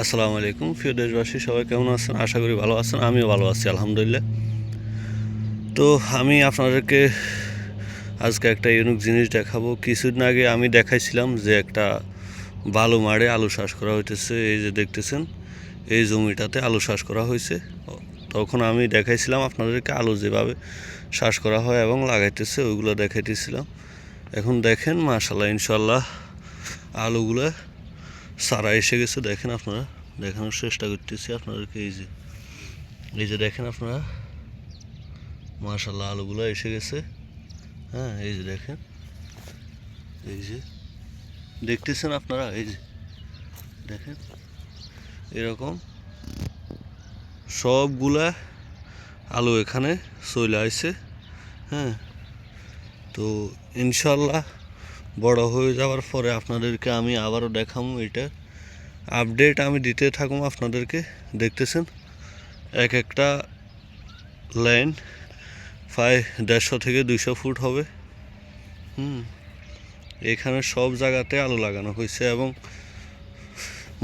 আসসালামু আলাইকুম। প্রিয় দেশবাসী, সবাই কেমন আছেন? আশা করি ভালো আছেন, আমিও ভালো আছি, আলহামদুলিল্লাহ। তো আমি আপনাদেরকে আজকে একটা ইউনিক জিনিস দেখাবো। কিছুদিন আগে আমি দেখাইছিলাম যে একটা বালু মারে আলু চাষ করা হইতেছে। এই যে দেখতেছেন, এই জমিটাতে আলু চাষ করা হয়েছে তখন আমি দেখাইছিলাম আপনাদেরকে আলু যেভাবে চাষ করা হয় এবং লাগাইতেছে, ওইগুলো দেখাইতেছিলাম। এখন দেখেন মাশাল্লাহ ইনশাল্লাহ আলুগুলো সারা এসে গেছে, দেখেন আপনারা, দেখানোর চেষ্টা করতেছি আপনাদেরকে, এই যে এই যে দেখেন আপনারা মাশাল্লাহ আলুগুলো এসে গেছে হ্যাঁ এই যে দেখেন, এই যে, দেখতেছেন আপনারা, এই যে, দেখেন, এরকম সবগুলা আলু এখানে চলে আসছে হ্যাঁ তো ইনশাল্লাহ বড় হয়ে যাওয়ার পরে আপনাদেরকে আমি আবারও দেখাবো এটা। আপডেট আমি দিতে থাকব আপনাদেরকে, দেখতেছেন? এক একটা লাইন প্রায় দেড়শো থেকে দুইশো ফুট হবে। হুম, এখানে সব জায়গাতে আলু লাগানো হয়েছে এবং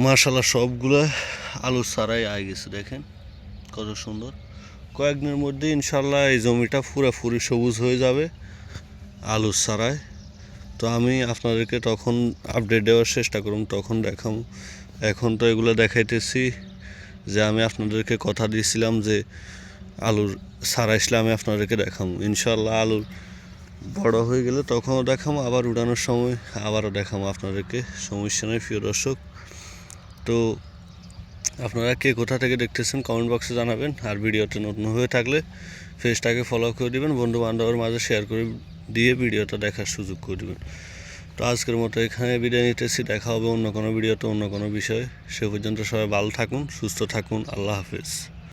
মার্শাল্লাহ সবগুলো আলু ছাড়াই আয় গেছে, দেখেন? কত সুন্দর। কয়েকদিনের মধ্যে ইনশাল্লাহ এই জমিটা পুরোপুরি সবুজ হয়ে যাবে, আলু ছাড়ায় তো আমি আপনাদেরকে তখন আপডেট দেওয়ার চেষ্টা করুন তখন দেখাম। এখন তো এগুলো দেখাইতেছি যে আমি আপনাদেরকে কথা দিয়েছিলাম যে আলুর সারা আসলে আমি আপনাদেরকে দেখাম। ইনশাল্লাহ আলুর বড় হয়ে গেলে তখনও দেখাম, আবার উড়ানোর সময় আবারও দেখাবো আপনাদেরকে। সমস্যা নেই, প্রিয় দর্শক। তো আপনারা কে কোথা থেকে দেখতেছেন কমেন্ট বক্সে জানাবেন, আর ভিডিওতে নতুন হয়ে থাকলে ফেসটাকে ফলো করে দিবেন বন্ধু বান্ধবের মাঝে শেয়ার করে দিয়ে ভিডিওটা দেখার সুযোগ করে দেবেন। তো আজকের মতো এখানে বিদায় নিতেছি। দেখা হবে অন্য কোনো ভিডিওতে অন্য কোনো বিষয়ে। সে পর্যন্ত সবাই ভালো থাকুন, সুস্থ থাকুন। আল্লাহ হাফিজ।